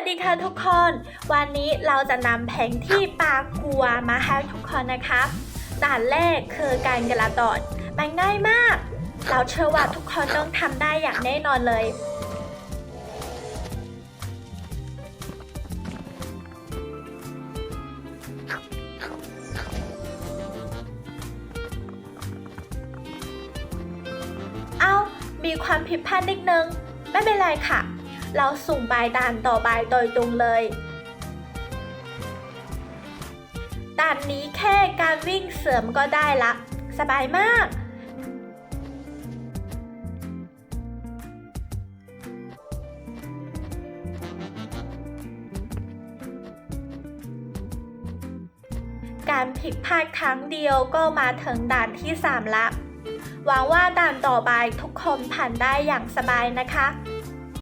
วัสดีค่ะทุกคน วันนี้เราจะนำแผนที่ปากัวมาให้ทุกคนนะคะด่านแรกคือการกระโดดมันง่ายมาก เราเชื่อว่าทุกคนต้องทำได้อย่างแน่นอนเลย เอามีความผิดพลาดนิดนึง ไม่เป็นไรค่ะ เราสุ่มไปด่านต่อไปโดยตรงเลยด่านนี้แค่การวิ่งเสริมก็ได้ละ สบายมากการผิดพลาดครั้งเดียวก็มาถึงด่านที่ 3 ละ หวังว่าด่านต่อไปทุกคนผ่านได้อย่างสบายนะคะ